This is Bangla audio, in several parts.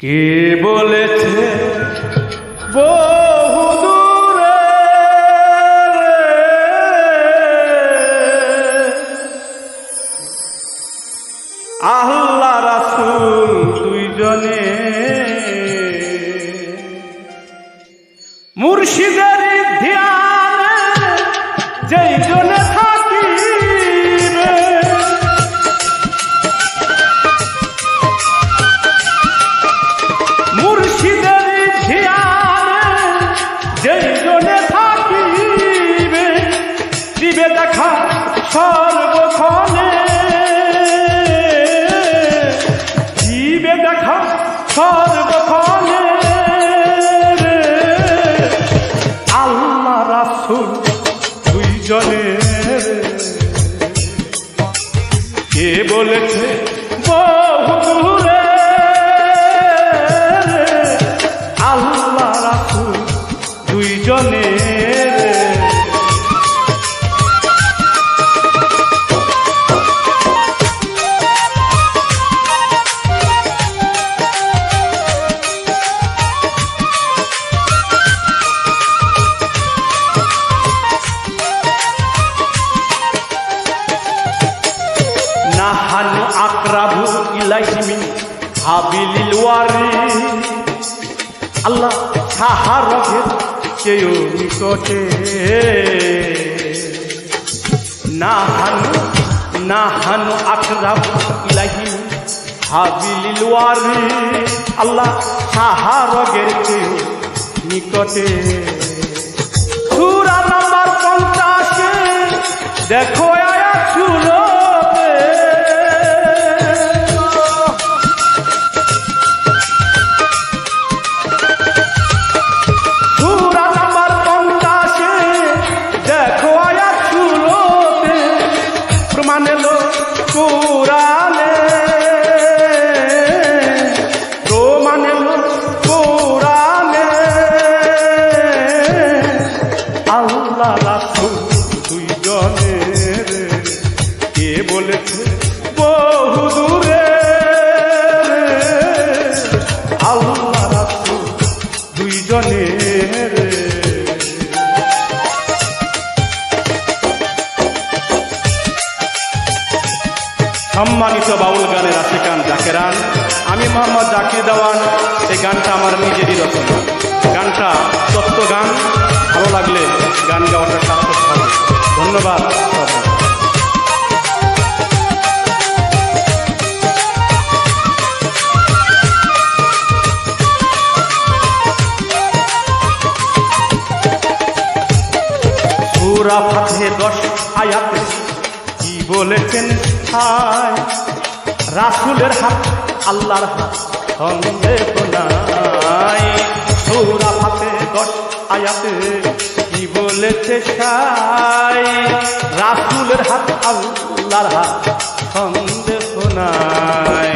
কে বলেছে? বহু দূরে আল্লাহ বলেছে বহু দূরে আল্লাহ রাখু দুইজনের আকরাবু ইলাইহি হাবিলিল ওয়ারি। আল্লাহ সাহারগের চেয়েও নিকটে। নাহানু নাহানু আকরাবু ইলাইহি হাবিলিল ওয়ারি। আল্লাহ সাহারগের চেয়েও নিকটে। নাম্বার পঞ্চাশে দেখো কোরআনে প্রমাণ কোরআনে আল্লাহ রাসুল দুইজনের কে বলেছে বহু দূরে আল্লাহ রাসুল দুইজনের সম্মানিত বাউল গানের আশিকান জাকেরান, আমি মোহাম্মদ জাকির দেওয়ান, এই গানটা আমার নিজেরই রচনা। গানটা তত্ত্ব গান, ভালো লাগলে গান গাওয়াটা সার্থক হবে। ধন্যবাদ। সুরা ফাতে দশ আয়াতে কি বলেছেন? হায়, রাসুলের হাত, আল্লাহর হাত সন্দেহ নাই। সৌরা হাতে দশ আয়াতে কি বলেছে সাই? রাসুলের হাত, আল্লাহর হাত সন্দেহ নাই।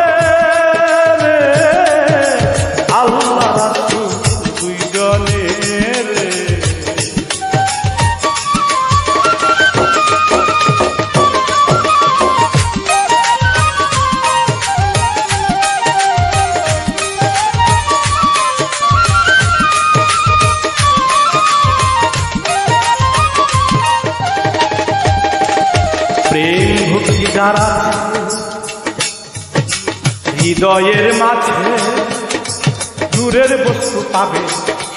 যারা হৃদয়ের মাঝে দূরের বস্তু পাবে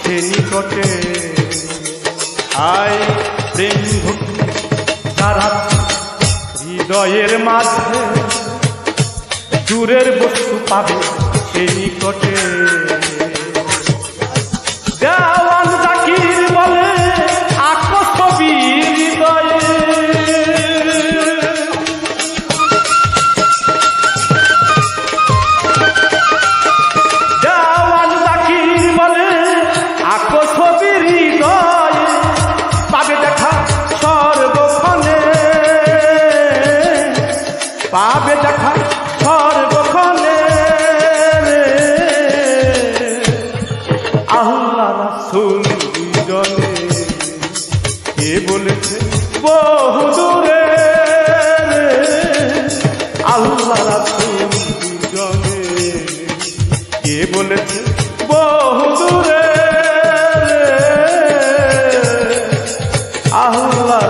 সে নিকটে। আয় প্রেম যারা হৃদয়ের মাঝে দূরের বস্তু পাবে সে নিকটে। দেওয়ান পাবে দেখা সর্বক্ষণে। আল্লাহ রাসুল দুজনে কে বলেছে, বহু দূরে। আল্লাহ রাসুল দুজনে কে বলেছে, বহু দূরে। আল্লাহ